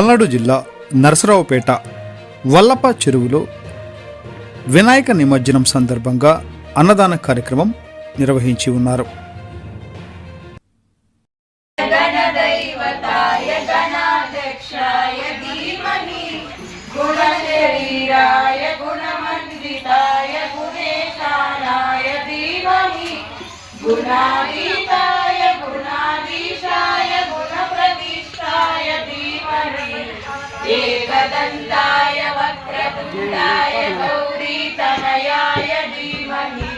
పల్నాడు జిల్లా నరసరావుపేట వల్లప చెరువులో వినాయక నిమజ్జనం సందర్భంగా అన్నదాన కార్యక్రమం నిర్వహించి ఉన్నారు. గుణాది तनयाय धीमहि।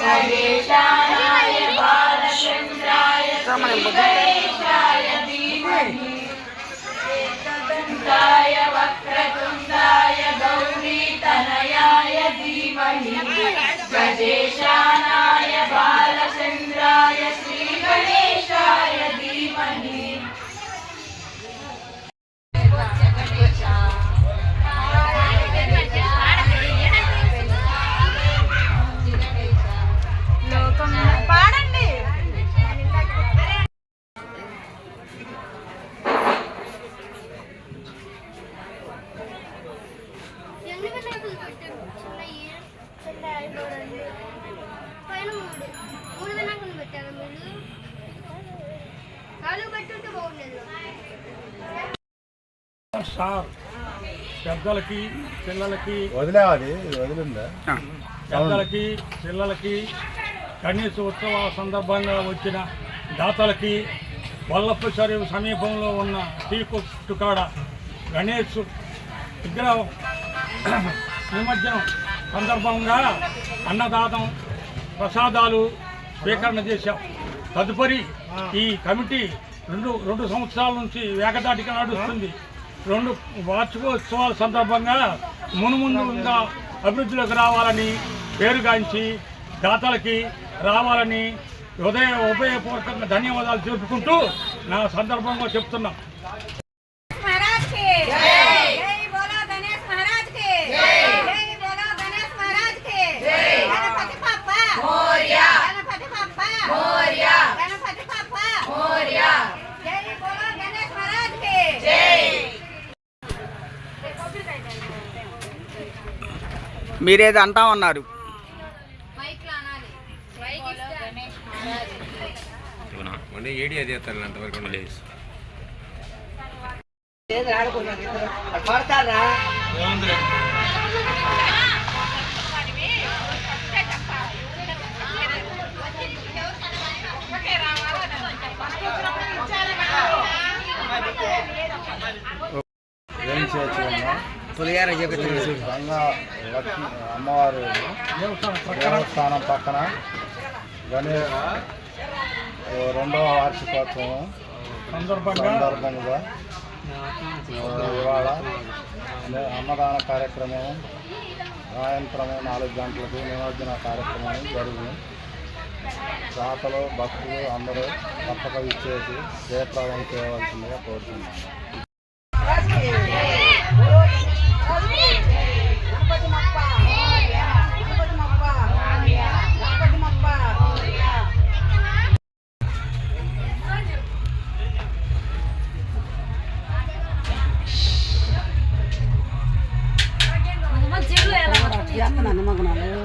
गणेशाय बालचन्द्राय गणेशाय धीमहि। गौरी పైన మూడు మూడు వినాయకులు పెట్టారు మీరు నాలుగు పెట్టుంటే బాగుండేది సార్ పెద్దలకి పిల్లలకి వదిలే అది వదిలిందా పెద్దలకి పిల్లలకి గణేష్ ఉత్సవాల సందర్భంగా వచ్చిన దాతలకి వల్లప్ప చెరువు సమీపంలో ఉన్న టీ కొట్టు కాడ గణేష్ విగ్రహం నిమజ్జనం సందర్భంగా అన్నదానం ప్రసాదాలు స్వీకరణ చేశాం. తదుపరి ఈ కమిటీ రెండు రెండు సంవత్సరాల నుంచి వేగదాటిగా నడుస్తుంది. రెండు వార్షికోత్సవాల సందర్భంగా మునుముందుగా అభివృద్ధిలోకి రావాలని పేరుగాంచి దాతలకి రావాలని ఉదయ ఉభయపూర్వకంగా ధన్యవాదాలు తెలుపుకుంటూ నా సందర్భంగా చెప్తున్నా. మీరేదో అంటే ఉండదు. ఏం చేయొచ్చు అమ్మా? పులిగార గంగా అమ్మవారు దేవస్థానం పక్కన గణేష్ రెండవ వార్షికోత్సవం. సందర్భంగా ఇవాళ అనే- అన్నదాన కార్యక్రమం సాయంత్రం నాలుగు గంటలకు నిమజ్జన కార్యక్రమం జరుగుతుంది దాతలు భక్తులు అందరూ తప్పక ఇచ్చేసి జయప్రదం చేయవలసిందిగా కోరుతున్నాను.